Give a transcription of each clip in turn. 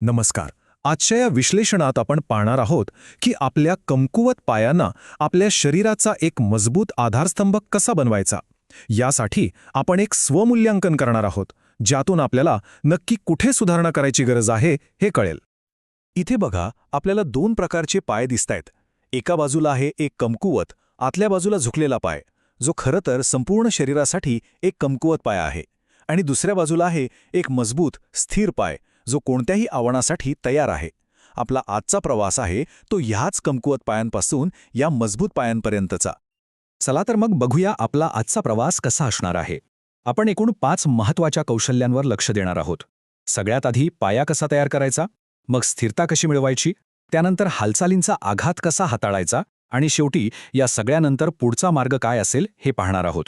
नमस्कार. आजच्या या विश्लेषणात आपण पाहणार आहोत की आपल्या कमकुवत पायांना आपल्या शरीराचा एक मजबूत आधारस्तंभ कसा बनवायचा? यासाठी आपण एक स्वमूल्यांकन करणार आहोत ज्यातून आपल्याला नक्की कुठे सुधारणा करायची गरज आहे हे कळेल. इथे बघा आपल्याला दोन प्रकारचे पाय दिसतायत. एका बाजूला आहे एक कमकुवत आतल्या बाजूला झुकलेला पाय. जो खरं तर संपूर्ण शरीरासाठी एक कमकुवत पाय आहे. आणि दुसऱ्या बाजूला आहे एक मजबूत स्थिर पाय. जो कोणत्याही आव्हानासाठी तयार आहे. आपला आजचा प्रवास आहे तो ह्याच कमकुवत पायांपासून या मजबूत पायांपर्यंतचा. चला तर मग बघूया आपला आजचा प्रवास कसा असणार आहे. आपण एकूण पाच महत्त्वाच्या कौशल्यांवर लक्ष देणार आहोत. सगळ्यात आधी पाया कसा तयार करायचा? मग स्थिरता कशी मिळवायची? त्यानंतर हालचालींचा आघात कसा हाताळायचा? आणि शेवटी या सगळ्यानंतर पुढचा मार्ग काय असेल हे पाहणार आहोत.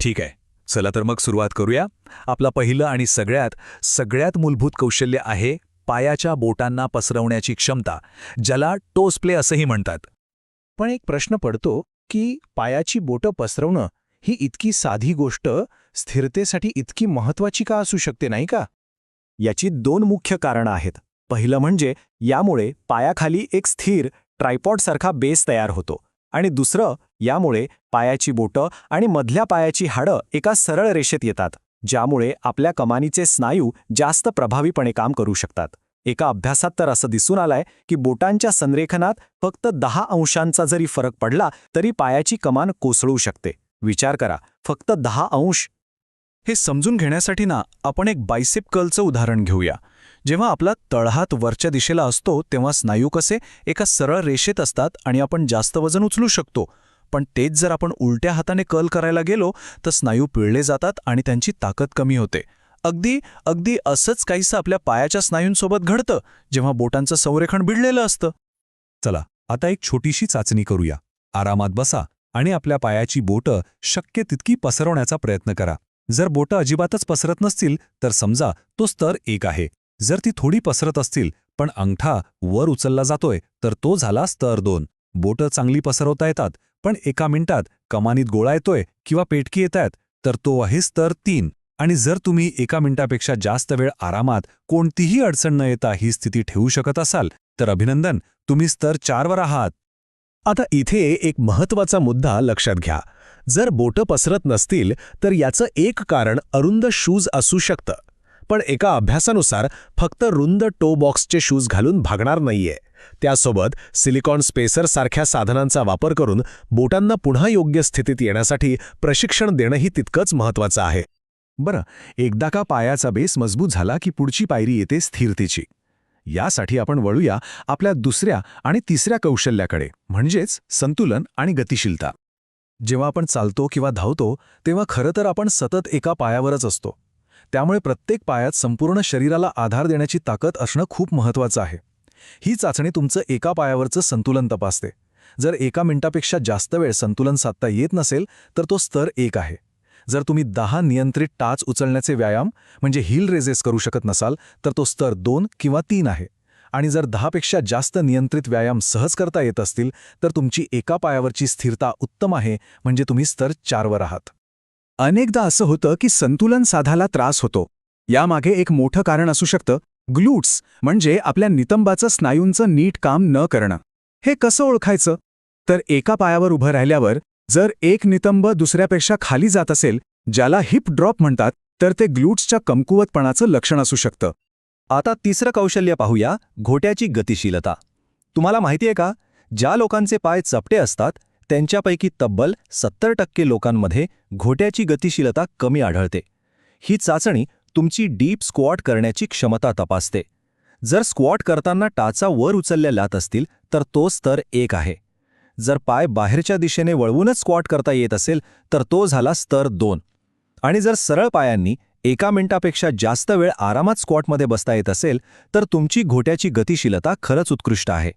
ठीक आहे. चला तर मग सुरुवात करूया. आपलं पहिलं आणि सगळ्यात सगळ्यात मूलभूत कौशल्य आहे पायाच्या बोटांना पसरवण्याची क्षमता ज्याला टोसप्ले असंही म्हणतात. पण एक प्रश्न पडतो की पायाची बोटं पसरवणं ही इतकी साधी गोष्ट स्थिरतेसाठी इतकी महत्वाची का असू शकते नाही का? याची दोन मुख्य कारणं आहेत. पहिलं म्हणजे यामुळे पायाखाली एक स्थिर ट्रायपॉडसारखा बेस तयार होतो आणि दुसरं यामुळे पायाची बोटं आणि मधल्या पायाची हाडं एका सरळ रेषेत येतात ज्यामुळे आपल्या कमानीचे स्नायू जास्त प्रभावीपणे काम करू शकतात. एका अभ्यासात तर असं दिसून आलंय की बोटांच्या संरेखनात फक्त दहा अंशांचा जरी फरक पडला तरी पायाची कमान कोसळू शकते. विचार करा फक्त दहा अंश? हे समजून घेण्यासाठी ना आपण एक बायसेप कर्लचं उदाहरण घेऊया. जेव्हा आपला तळहात वरच्या दिशेला असतो तेव्हा स्नायू कसे एका सरळ रेषेत असतात आणि आपण जास्त वजन उचलू शकतो? पण तेच जर आपण उलट्या हाताने कल करायला गेलो तर स्नायू पिळले जातात आणि त्यांची ताकद कमी होते. अगदी अगदी असंच काहीसं आपल्या पायाच्या स्नायूंसोबत घडतं जेव्हा बोटांचं संरेखण बिडलेलं असतं. चला आता एक छोटीशी चाचणी करूया. आरामात बसा आणि आपल्या पायाची बोटं शक्य तितकी पसरवण्याचा प्रयत्न करा. जर बोटं अजिबातच पसरत नसतील तर समजा तो स्तर एक आहे. जर ती थोडी पसरत असतील पण अंगठा वर उचलला जातोय तर तो झाला स्तर दोन. बोटं चांगली पसरवता येतात पण एका मिनिटात कमानीत गोळा येतोय किंवा पेटकी येत आहेत तर तो आहे स्तर तीन. आणि जर तुम्ही एका मिनिटापेक्षा जास्त वेळ आरामात कोणतीही अडचण न येता ही स्थिती ठेवू शकत असाल तर अभिनंदन तुम्ही स्तर चारवर आहात. आता इथे एक महत्त्वाचा मुद्दा लक्षात घ्या. जर बोटं पसरत नसतील तर याचं एक कारण अरुंद शूज असू शकतं. पण एका अभ्यासानुसार फक्त रुंद टो बॉक्सचे शूज घालून भागणार नाहीये. त्यासोबत सिलिकॉन स्पेसर सारख्या साधनांचा वापर करून बोटांना पुन्हा योग्य स्थितीत येण्यासाठी प्रशिक्षण देणंही तितकंच महत्वाचं आहे. बरं एकदा का पायाचा बेस मजबूत झाला की पुढची पायरी येते स्थिरतेची? यासाठी आपण वळूया आपल्या दुसऱ्या आणि तिसऱ्या कौशल्याकडे म्हणजेच संतुलन आणि गतिशीलता. जेव्हा आपण चालतो किंवा धावतो तेव्हा खरं तर आपण सतत एका पायावरच असतो. त्यामुळे प्रत्येक पायात संपूर्ण शरीराला आधार देण्याची ताकद असणं खूप महत्वाचं आहे. ही चाचणी तुमचं एका पायावरचं संतुलन तपासते. जर एका मिनिटापेक्षा जास्त वेळ संतुलन साधता येत नसेल तर तो स्तर एक आहे. जर तुम्ही दहा नियंत्रित टाच उचलण्याचे व्यायाम म्हणजे हिल रेजेस करू शकत नसाल तर तो स्तर दोन किंवा तीन आहे. आणि जर दहापेक्षा जास्त नियंत्रित व्यायाम सहज करता येत असतील तर तुमची एका पायावरची स्थिरता उत्तम आहे म्हणजे तुम्ही स्तर चारवर आहात. अनेकदा असं होतं की संतुलन साधायला त्रास होतो. यामागे एक मोठं कारण असू शकतं ग्लूट्स म्हणजे आपल्या नितंबाचं स्नायूंचं नीट काम न करणं. हे कसं ओळखायचं? तर एका पायावर उभं राहिल्यावर जर एक नितंब दुसऱ्यापेक्षा खाली जात असेल ज्याला हिप ड्रॉप म्हणतात तर ते ग्लूट्सच्या कमकुवतपणाचं लक्षण असू शकतं. आता तिसरं कौशल्य पाहूया घोट्याची गतिशीलता. तुम्हाला माहिती आहे का? ज्या लोकांचे पाय चपटे असतात त्यांच्यापैकी तब्बल सत्तर टक्के लोकांमध्ये घोट्याची गतिशीलता कमी आढळते. ही चाचणी तुमची डीप स्क्वॉट करण्याची क्षमता तपासते. जर स्क्वॉट करताना टाचा वर उचलल्या जात असतील तर तो स्तर एक आहे. जर पाय बाहेरच्या दिशेने वळवूनच स्क्वॉट करता येत असेल तर तो झाला स्तर दोन. आणि जर सरळ पायांनी एका मिनिटापेक्षा जास्त वेळ आरामात स्क्वॉटमध्ये बसता येत असेल तर तुमची घोट्याची गतिशीलता खरंच उत्कृष्ट आहे.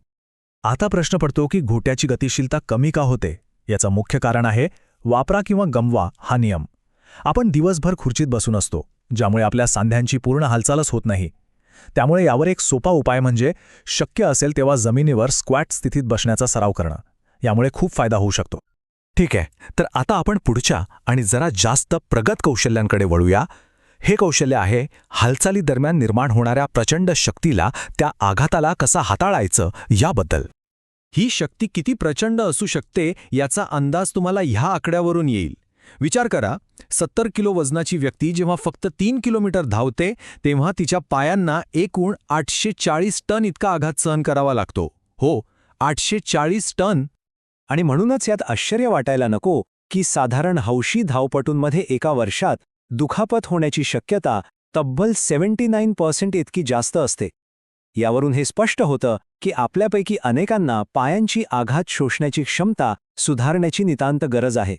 आता प्रश्न पडतो की घोट्याची गतिशीलता कमी का होते? याचं मुख्य कारण आहे वापरा किंवा गमवा हा नियम. आपण दिवसभर खुर्चीत बसून असतो. ज्यामुळे आपल्या सांध्यांची पूर्ण हालचालच होत नाही. त्यामुळे यावर एक सोपा उपाय म्हणजे शक्य असेल तेव्हा जमिनीवर स्क्वॅट स्थितीत बसण्याचा सराव करणं. यामुळे खूप फायदा होऊ शकतो. ठीक आहे तर आता आपण पुढच्या आणि जरा जास्त प्रगत कौशल्यांकडे वळूया. हे कौशल्य आहे हालचाली दरम्यान निर्माण होणाऱ्या प्रचंड शक्तीला त्या आघाताला कसा हाताळायचं याबद्दल. ही शक्ती किती प्रचंड असू शकते याचा अंदाज तुम्हाला ह्या आकड्यावरून येईल. विचार करा सत्तर किलो वजनाची व्यक्ती जेव्हा फक्त तीन किलोमीटर धावते तेव्हा तिच्या पायांना एकूण आठशे चाळीस टन इतका आघात सहन करावा लागतो. हो आठशे चाळीस टन. आणि म्हणूनच यात आश्चर्य वाटायला नको की साधारण हौशी धावपटूंमध्ये एका वर्षात दुखापत होण्याची शक्यता तब्बल सेव्हन्टी नाईन पर्सेंट इतकी जास्त असते. यावरून हे स्पष्ट होतं की आपल्यापैकी अनेकांना पायांची आघात शोषण्याची क्षमता सुधारण्याची नितांत गरज आहे.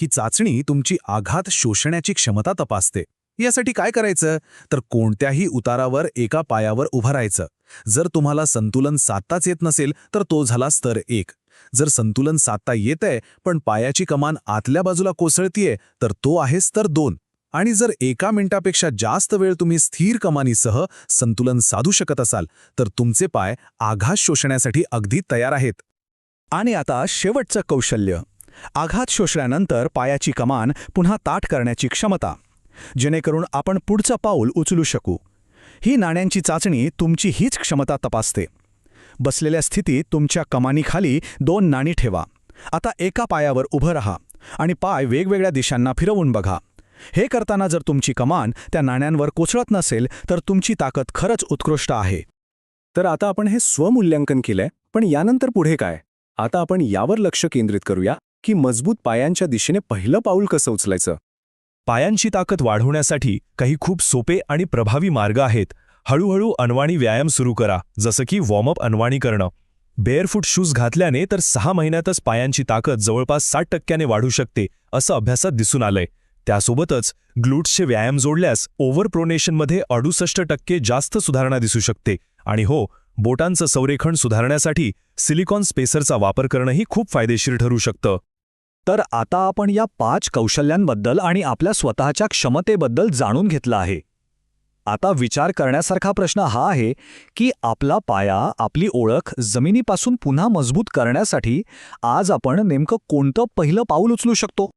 ही चाचणी तुमची आघात शोषण्याची क्षमता तपासते. यासाठी काय करायचं? तर कोणत्याही उतारावर एका पायावर उभं राहायचं. जर तुम्हाला संतुलन साधताच येत नसेल तर तो झाला स्तर एक. जर संतुलन साधता येतंय पण पायाची कमान आतल्या बाजूला कोसळतीये तर तो आहे स्तर दोन. आणि जर एका मिनिटापेक्षा जास्त वेळ तुम्ही स्थिर कमानीसह संतुलन साधू शकत असाल तर तुमचे पाय आघात शोषण्यासाठी अगदी तयार आहेत. आणि आता शेवटचं कौशल्य. आघात शोषल्यानंतर पायाची कमान पुन्हा ताठ करण्याची क्षमता. जेणेकरून आपण पुढचं पाऊल उचलू शकू. ही नाण्यांची चाचणी तुमची हीच क्षमता तपासते. बसलेल्या स्थितीत तुमच्या कमानीखाली दोन नाणी ठेवा. आता एका पायावर उभं राहा आणि पाय वेगवेगळ्या दिशांना फिरवून बघा. हे करताना जर तुमची कमान त्या नाण्यांवर कोसळत नसेल तर तुमची ताकद खरंच उत्कृष्ट आहे. तर आता आपण हे स्वमूल्यांकन केलंय पण यानंतर पुढे काय? आता आपण यावर लक्ष केंद्रित करूया. की मजबूत पायांच्या दिशेने पहिलं पाऊल कसं उचलायचं? पायांची ताकद वाढवण्यासाठी काही खूप सोपे आणि प्रभावी मार्ग आहेत. हळूहळू अनवाणी व्यायाम सुरू करा जसं की वॉर्मअप अनवाणी करणं. बेअरफूट शूज घातल्याने तर सहा महिन्यातच पायांची ताकद जवळपास साठ टक्क्याने वाढू शकते असं अभ्यासात दिसून आलंय. त्यासोबतच ग्लूट्सचे व्यायाम जोडल्यास ओव्हर प्रोनेशनमध्ये अडुसष्ट टक्के जास्त सुधारणा दिसू शकते. आणि हो बोटांचं संरेखण सुधारण्यासाठी सिलिकॉन स्पेसरचा वापर करणंही खूप फायदेशीर ठरू शकतं. तर आता आपण या पाच कौशल्यांबद्दल आणि आपल्या स्वतःच्या क्षमतेबद्दल जाणून घेतलं आहे. आता विचार करण्यासारखा प्रश्न हा आहे की आपला पाया आपली ओळख जमिनीपासून पुन्हा मजबूत करण्यासाठी आज आपण नेमकं कोणतं पहिलं पाऊल उचलू शकतो?